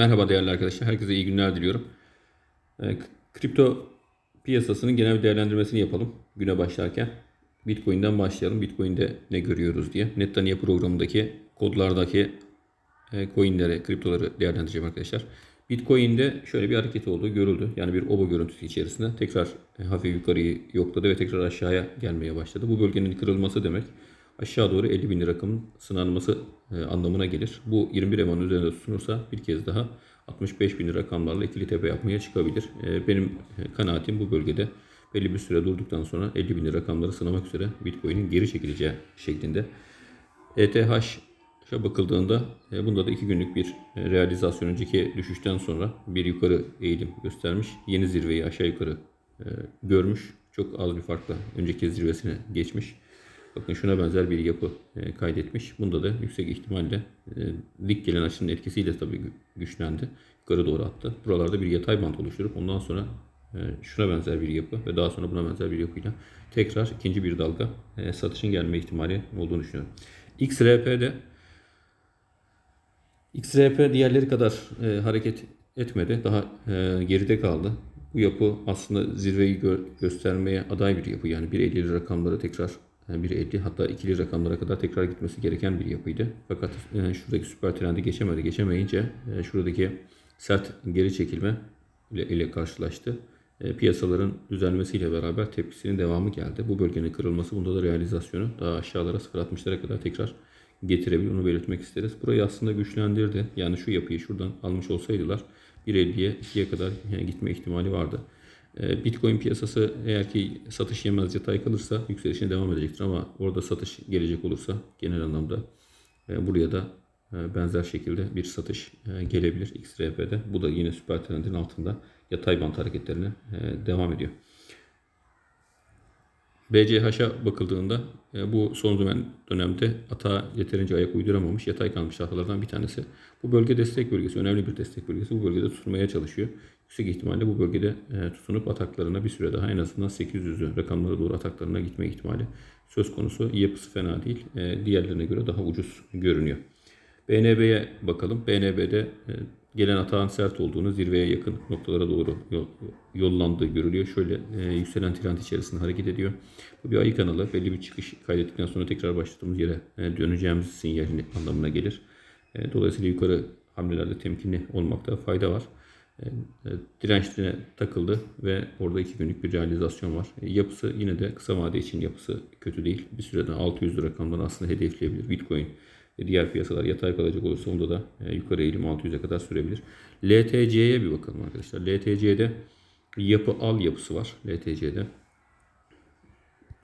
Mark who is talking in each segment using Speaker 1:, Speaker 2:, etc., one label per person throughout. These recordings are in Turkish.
Speaker 1: Merhaba değerli arkadaşlar. Herkese iyi günler diliyorum. Ee, Kripto piyasasının genel bir değerlendirmesini yapalım güne başlarken. Bitcoin'den başlayalım. Bitcoin'de ne görüyoruz diye. Nettaniye programındaki kodlardaki e, coinleri, kriptoları değerlendireceğim arkadaşlar. Bitcoin'de şöyle bir hareket olduğu görüldü. Yani bir oba görüntüsü içerisinde tekrar e, hafif yukarıyı yokladı ve tekrar aşağıya gelmeye başladı. Bu bölgenin kırılması demek aşağı doğru 50 bin rakamın sınanması e, anlamına gelir. Bu 21 emanın üzerinde tutunursa bir kez daha 65 bin rakamlarla ikili tepe yapmaya çıkabilir. E, benim e, kanaatim bu bölgede belli bir süre durduktan sonra 50 bin rakamları sınamak üzere Bitcoin'in geri çekileceği şeklinde. ETH'a bakıldığında bunda da 2 günlük bir realizasyon önceki düşüşten sonra bir yukarı eğilim göstermiş. Yeni zirveyi aşağı yukarı görmüş. Çok az bir farkla önceki zirvesine geçmiş. Bakın şuna benzer bir yapı e, kaydetmiş. Bunda da yüksek ihtimalle e, dik gelen açının etkisiyle tabii gü- güçlendi. Yukarı doğru attı. Buralarda bir yatay bant oluşturup ondan sonra e, şuna benzer bir yapı ve daha sonra buna benzer bir yapıyla tekrar ikinci bir dalga e, satışın gelme ihtimali olduğunu düşünüyorum. XRP'de XRP diğerleri kadar e, hareket etmedi. Daha e, geride kaldı. Bu yapı aslında zirveyi gö- göstermeye aday bir yapı. Yani 1.50 rakamları tekrar yani 1.50 hatta ikili rakamlara kadar tekrar gitmesi gereken bir yapıydı. Fakat e, şuradaki süper trendi geçemedi. Geçemeyince e, şuradaki sert geri çekilme ile, ile karşılaştı. E, piyasaların düzelmesiyle beraber tepkisinin devamı geldi. Bu bölgenin kırılması bunda da realizasyonu daha aşağılara 0.60'lara kadar tekrar getirebilir. Onu belirtmek isteriz. Burayı aslında güçlendirdi. Yani şu yapıyı şuradan almış olsaydılar 1.50'ye 2'ye kadar gitme ihtimali vardı. Ee, Bitcoin piyasası eğer ki satış yemez yatay kalırsa yükselişine devam edecektir ama orada satış gelecek olursa genel anlamda e, buraya da e, benzer şekilde bir satış e, gelebilir XRP'de. Bu da yine süper trendin altında yatay bant hareketlerine devam ediyor. BCH'a bakıldığında bu son dönem, dönemde ata yeterince ayak uyduramamış yatay kalmış tahtalardan bir tanesi. Bu bölge destek bölgesi, önemli bir destek bölgesi. Bu bölgede tutunmaya çalışıyor. Yüksek ihtimalle bu bölgede e, tutunup ataklarına bir süre daha en azından 800'lü rakamlara doğru ataklarına gitme ihtimali söz konusu. Yapısı fena değil. E, diğerlerine göre daha ucuz görünüyor. BNB'ye bakalım. BNB'de e, gelen atağın sert olduğunu, zirveye yakın noktalara doğru yol- yollandığı görülüyor. Şöyle yükselen trend içerisinde hareket ediyor. Bu bir ayı kanalı. Belli bir çıkış kaydettikten sonra tekrar başladığımız yere döneceğimiz sinyalini anlamına gelir. Dolayısıyla yukarı hamlelerde temkinli olmakta fayda var. E, e, Dirençine takıldı ve orada iki günlük bir realizasyon var. E, Yapısı yine de kısa vade için yapısı kötü değil. Bir süreden 600 rakamdan aslında hedefleyebilir. Bitcoin diğer piyasalar yatay kalacak olursa onda da yukarı eğilim 600'e kadar sürebilir. LTC'ye bir bakalım arkadaşlar. LTC'de yapı al yapısı var. LTC'de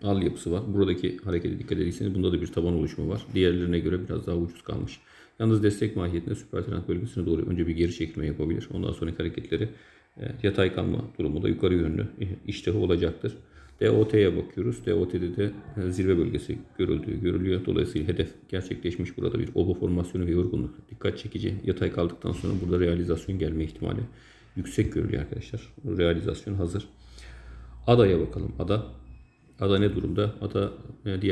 Speaker 1: al yapısı var. Buradaki harekete dikkat edirseniz bunda da bir taban oluşumu var. Diğerlerine göre biraz daha ucuz kalmış. Yalnız destek mahiyetinde süper trend bölgesine doğru önce bir geri çekilme yapabilir. Ondan sonraki hareketleri e, yatay kalma durumu da yukarı yönlü iştahı olacaktır. DOT'ye bakıyoruz. DOT'de de e, zirve bölgesi görüldüğü görülüyor. Dolayısıyla hedef gerçekleşmiş. Burada bir obo formasyonu ve yorgunluk dikkat çekici. Yatay kaldıktan sonra burada realizasyon gelme ihtimali yüksek görülüyor arkadaşlar. Realizasyon hazır. Ada'ya bakalım. Ada Ada ne durumda? Ada e,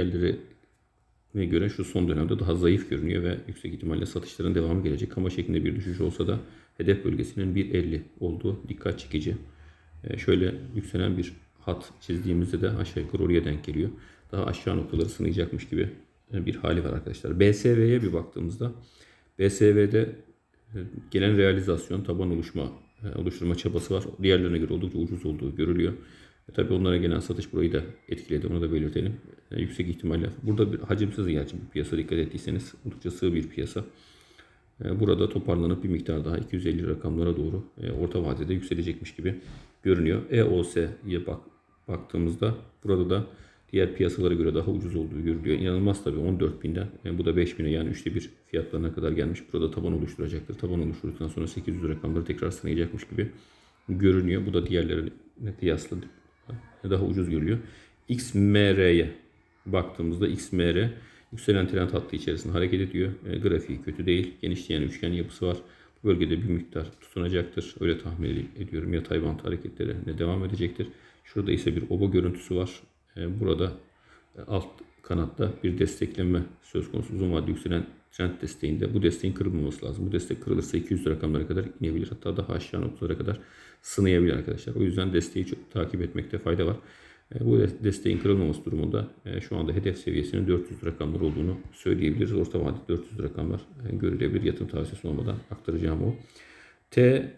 Speaker 1: diğerlerine göre şu son dönemde daha zayıf görünüyor ve yüksek ihtimalle satışların devamı gelecek. Kama şeklinde bir düşüş olsa da hedef bölgesinin 1.50 olduğu dikkat çekici. E, Şöyle yükselen bir hat çizdiğimizde de aşağı yukarı oraya denk geliyor. Daha aşağı noktaları sınayacakmış gibi e, bir hali var arkadaşlar. BSV'ye bir baktığımızda BSV'de e, gelen realizasyon, taban oluşma, e, oluşturma çabası var. Diğerlerine göre oldukça ucuz olduğu görülüyor. E, tabii onlara gelen satış burayı da etkiledi. Onu da belirtelim. E, yüksek ihtimalle. Burada bir hacimsiz gerçi bu piyasa dikkat ettiyseniz. Oldukça sığ bir piyasa. E, Burada toparlanıp bir miktar daha 250 rakamlara doğru e, orta vadede yükselecekmiş gibi görünüyor. EOS'ye bak, baktığımızda burada da diğer piyasalara göre daha ucuz olduğu görülüyor. İnanılmaz tabii 14.000'den e, bu da 5.000'e yani üçte bir fiyatlarına kadar gelmiş. Burada taban oluşturacaktır. Taban oluşturduktan sonra 800 rakamları tekrar sınayacakmış gibi görünüyor. Bu da diğerlerine kıyasla daha ucuz görülüyor. XMR'ye baktığımızda XMR yükselen trend hattı içerisinde hareket ediyor. E, grafiği kötü değil. Genişleyen üçgen yapısı var. Bu bölgede bir miktar tutunacaktır. Öyle tahmin ediyorum. Yatay bant hareketlerine devam edecektir. Şurada ise bir oba görüntüsü var. E, burada alt kanatta bir destekleme söz konusu. Uzun vadeli yükselen trend desteğinde bu desteğin kırılmaması lazım. Bu destek kırılırsa 200 rakamlara kadar inebilir. Hatta daha aşağı noktalara kadar sınayabilir arkadaşlar. O yüzden desteği çok takip etmekte fayda var. E, Bu des- desteğin kırılmaması durumunda e, şu anda hedef seviyesinin 400 rakamlar olduğunu söyleyebiliriz. Orta vadeli 400 rakamlar e, görülebilir. Yatırım tavsiyesi olmadan aktaracağım o. T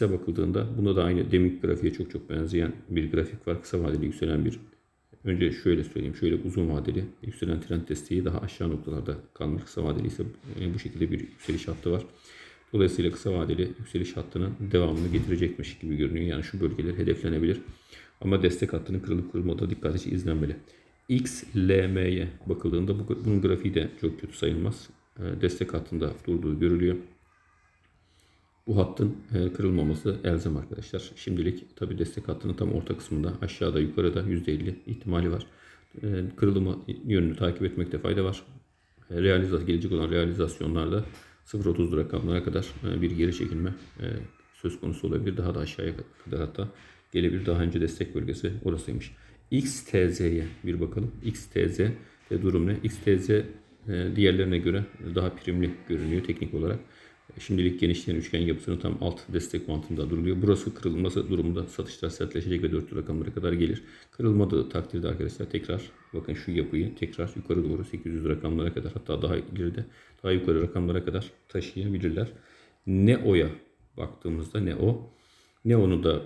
Speaker 1: bakıldığında bunda da aynı deminki grafiğe çok çok benzeyen bir grafik var. Kısa vadeli yükselen bir önce şöyle söyleyeyim. Şöyle uzun vadeli yükselen trend desteği daha aşağı noktalarda kalmış. Kısa vadeli ise e, bu şekilde bir yükseliş hattı var. Dolayısıyla kısa vadeli yükseliş hattının devamını getirecekmiş gibi görünüyor. Yani şu bölgeler hedeflenebilir. Ama destek hattının kırılıp kırılmadığı dikkatlice izlenmeli. XLM'ye bakıldığında bu, bunun grafiği de çok kötü sayılmaz. E, Destek hattında durduğu görülüyor. Bu hattın e, kırılmaması elzem arkadaşlar. Şimdilik tabi destek hattının tam orta kısmında aşağıda yukarıda %50 ihtimali var. E, Kırılımı yönünü takip etmekte fayda var. E, Realizasyon gelecek olan realizasyonlarda 0.30 rakamlara kadar bir geri çekilme söz konusu olabilir. Daha da aşağıya kadar hatta gelebilir. Daha önce destek bölgesi orasıymış. XTZ'ye bir bakalım. XTZ durum ne? XTZ diğerlerine göre daha primli görünüyor teknik olarak. Şimdilik genişleyen üçgen yapısının tam alt destek bantında duruluyor. Burası kırılması durumunda satışlar sertleşecek ve 400 rakamlara kadar gelir. Kırılmadığı takdirde arkadaşlar tekrar bakın şu yapıyı tekrar yukarı doğru 800 rakamlara kadar hatta daha ileride daha yukarı rakamlara kadar taşıyabilirler. Neo'ya baktığımızda Neo Neo'nu da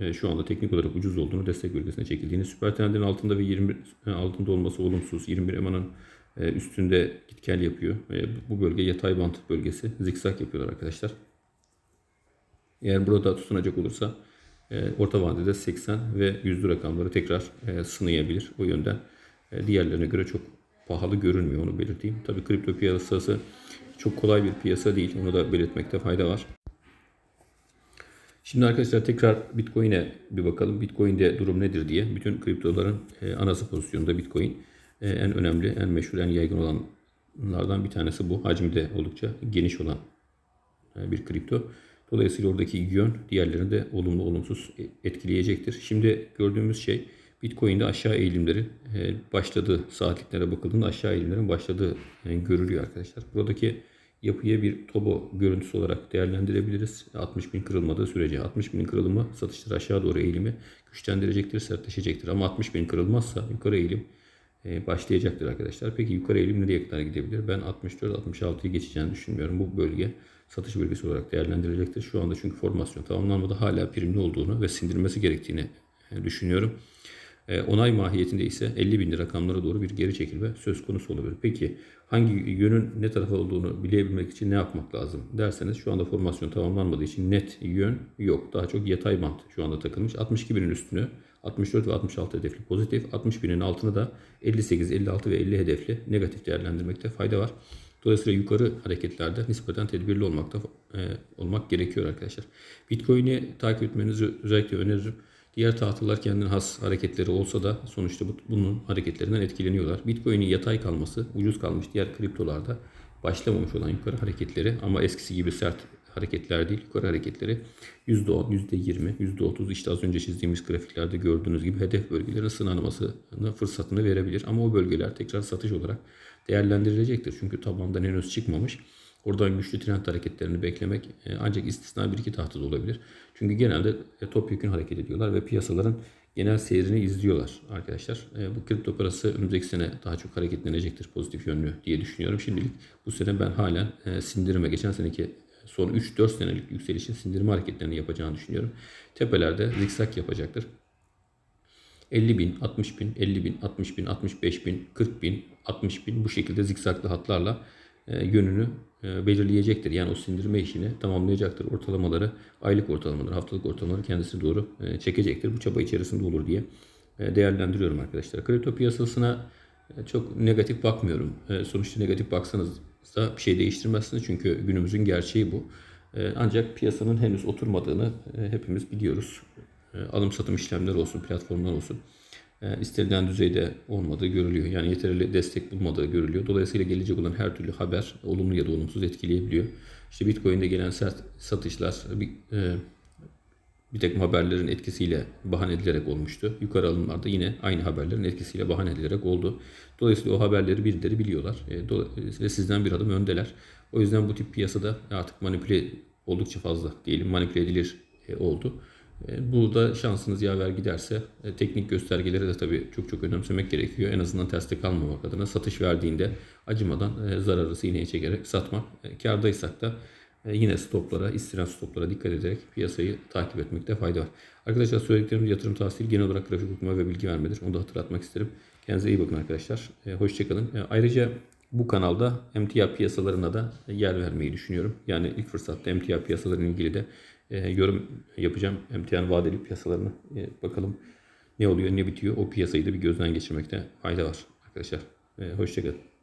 Speaker 1: e, şu anda teknik olarak ucuz olduğunu destek bölgesine çekildiğini süper trendin altında ve 20 altında olması olumsuz. 21 emanın e, üstünde git gel yapıyor. E, Bu bölge yatay bant bölgesi. Zikzak yapıyorlar arkadaşlar. Eğer burada tutunacak olursa e, orta vadede 80 ve 100'lü rakamları tekrar e, sınayabilir. O yönden e, diğerlerine göre çok pahalı görünmüyor onu belirteyim. Tabii kripto piyasası çok kolay bir piyasa değil. Onu da belirtmekte fayda var. Şimdi arkadaşlar tekrar Bitcoin'e bir bakalım. Bitcoin'de durum nedir diye. Bütün kriptoların e, anası pozisyonunda Bitcoin. E, en önemli, en meşhur, en yaygın olanlardan bir tanesi bu. Hacmi de oldukça geniş olan e, bir kripto. Dolayısıyla oradaki yön diğerlerini de olumlu olumsuz etkileyecektir. Şimdi gördüğümüz şey Bitcoin'de aşağı eğilimleri e, başladığı saatliklere bakıldığında aşağı eğilimlerin başladığı e, görülüyor arkadaşlar. Buradaki yapıya bir tobo görüntüsü olarak değerlendirebiliriz. 60 bin kırılmadığı sürece 60 bin kırılma satışları aşağı doğru eğilimi güçlendirecektir, sertleşecektir. Ama 60 bin kırılmazsa yukarı eğilim e, başlayacaktır arkadaşlar. Peki yukarı eğilim nereye kadar gidebilir? Ben 64-66'yı geçeceğini düşünmüyorum. Bu bölge satış bölgesi olarak değerlendirilecektir. Şu anda çünkü formasyon tamamlanmadı. Hala primli olduğunu ve sindirilmesi gerektiğini e, düşünüyorum. E, Onay mahiyetinde ise 50 bin rakamlara doğru bir geri çekilme söz konusu olabilir. Peki hangi yönün ne tarafa olduğunu bilebilmek için ne yapmak lazım derseniz şu anda formasyon tamamlanmadığı için net yön yok. Daha çok yatay bant şu anda takılmış. 62 binin üstünü 64 ve 66 hedefli pozitif, 60 binin altını da 58, 56 ve 50 hedefli negatif değerlendirmekte fayda var. Dolayısıyla yukarı hareketlerde nispeten tedbirli olmakta e, olmak gerekiyor arkadaşlar. Bitcoin'i takip etmenizi özellikle öneririm. Diğer tahtalar kendine has hareketleri olsa da sonuçta bu- bunun hareketlerinden etkileniyorlar. Bitcoin'in yatay kalması, ucuz kalmış diğer kriptolarda başlamamış olan yukarı hareketleri ama eskisi gibi sert hareketler değil, yukarı hareketleri %10, %20, %30 işte az önce çizdiğimiz grafiklerde gördüğünüz gibi hedef bölgelerin sınanmasına fırsatını verebilir. Ama o bölgeler tekrar satış olarak değerlendirilecektir. Çünkü tabandan henüz çıkmamış. Oradan güçlü trend hareketlerini beklemek e, ancak istisna bir iki tahtada olabilir. Çünkü genelde e, topyekun hareket ediyorlar ve piyasaların genel seyrini izliyorlar arkadaşlar. E, Bu kripto parası önümüzdeki sene daha çok hareketlenecektir pozitif yönlü diye düşünüyorum. Şimdilik bu sene ben halen sindirime geçen seneki son 3-4 senelik yükselişin sindirme hareketlerini yapacağını düşünüyorum. Tepelerde zikzak yapacaktır. 50 bin, 60 bin, 50 bin, 60 bin, 65 bin, 40 bin, 60 bin bu şekilde zikzaklı hatlarla e, yönünü e, belirleyecektir. Yani o sindirme işini tamamlayacaktır. Ortalamaları, aylık ortalamaları, haftalık ortalamaları kendisi doğru e, çekecektir. Bu çaba içerisinde olur diye e, değerlendiriyorum arkadaşlar. Kripto piyasasına e, çok negatif bakmıyorum. E, Sonuçta negatif baksanız da bir şey değiştirmezsiniz. Çünkü günümüzün gerçeği bu. E, Ancak piyasanın henüz oturmadığını e, hepimiz biliyoruz. E, Alım satım işlemleri olsun, platformlar olsun e, istenilen düzeyde olmadığı görülüyor. Yani yeterli destek bulmadığı görülüyor. Dolayısıyla gelecek olan her türlü haber olumlu ya da olumsuz etkileyebiliyor. İşte Bitcoin'de gelen sert satışlar bir, takım haberlerin etkisiyle bahane edilerek olmuştu. Yukarı alımlarda yine aynı haberlerin etkisiyle bahane edilerek oldu. Dolayısıyla o haberleri birileri biliyorlar e, dolayısıyla sizden bir adım öndeler. O yüzden bu tip piyasada artık manipüle oldukça fazla diyelim manipüle edilir e, oldu. E, Burada şansınız yaver giderse teknik göstergeleri de tabii çok çok önemsemek gerekiyor. En azından terste kalmamak adına satış verdiğinde acımadan zararı sineye çekerek satmak. Kârdaysak da e, yine stoplara, istirahat stoplara dikkat ederek piyasayı takip etmekte fayda var. Arkadaşlar söylediklerim yatırım tavsiye genel olarak grafik okuma ve bilgi vermedir. Onu da hatırlatmak isterim. Kendinize iyi bakın arkadaşlar. E, Hoşçakalın. Ayrıca bu kanalda emtia piyasalarına da yer vermeyi düşünüyorum. Yani ilk fırsatta emtia piyasalarıyla ilgili de e, yorum yapacağım. Emtianın vadeli piyasalarına e, bakalım ne oluyor ne bitiyor. O piyasayı da bir gözden geçirmekte fayda var arkadaşlar. E, Hoşçakalın.